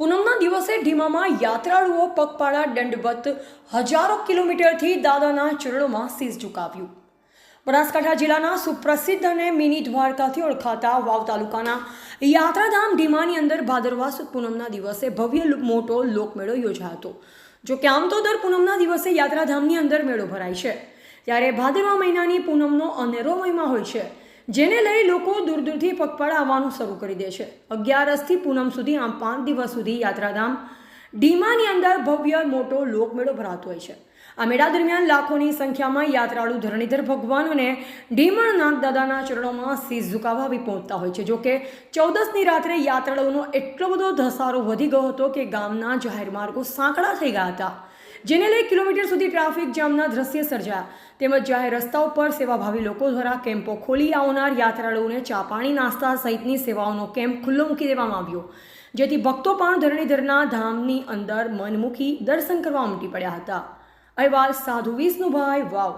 પૂનમના દિવસે ઢીમામાં યાત્રાળુઓ પગપાળા દંડવત હજારો કિલોમીટરથી દાદાના ચરણોમાં શીશ ઝુકાવ્યું. બનાસકાંઠા જિલ્લાના સુપ્રસિદ્ધ અને મિની દ્વારકાથી ઓળખાતા વાવ તાલુકાના યાત્રાધામ ઢીમાની અંદર ભાદરવા સુદ પૂનમના દિવસે ભવ્ય મોટો લોકમેળો યોજાયો હતો. જો કે આમ તો દર પૂનમના દિવસે યાત્રાધામની અંદર મેળો ભરાય છે. ત્યારે ભાદરવા મહિનાની પૂનમનો અનેરો મહિમા હોય છે. જેને લઈ લોકો દૂર દૂરથી પગપાળા આવવાનું શરૂ કરી દે છે. અગિયારસથી પૂનમ સુધી આમ પાંચ દિવસ સુધી યાત્રાધામ ડીમાની અંદર ભવ્ય મોટો લોકમેળો ભરાતો હોય છે. આ મેળા દરમિયાન લાખોની સંખ્યામાં યાત્રાળુ ધરણીધર ભગવાન અને ઢીમણ નાગ દાદાના ચરણોમાં શીશ ઝુકાવવા આવી પહોંચતા હોય છે. જોકે ચૌદસની રાત્રે યાત્રાળુઓનો એટલો બધો ધસારો વધી ગયો હતો કે ગામના જાહેર માર્ગો સાંકડા થઈ ગયા હતા. જેને લઈ કિલોમીટર સુધી ટ્રાફિક જામના દ્રશ્ય સર્જાયા. તેમજ જાહેર રસ્તાઓ પર સેવાભાવી લોકો દ્વારા કેમ્પો ખોલી આવનાર યાત્રાળુઓને ચા પાણી, નાસ્તા સહિતની સેવાઓનો કેમ્પ ખુલ્લો મૂકી દેવામાં આવ્યો. જેથી ભક્તો પણ ધરણીધરના ધામની અંદર મન મૂકી દર્શન કરવા ઉમટી પડ્યા હતા. અહેવાલ સાધુ વિષ્ણુભાઈ વાવ.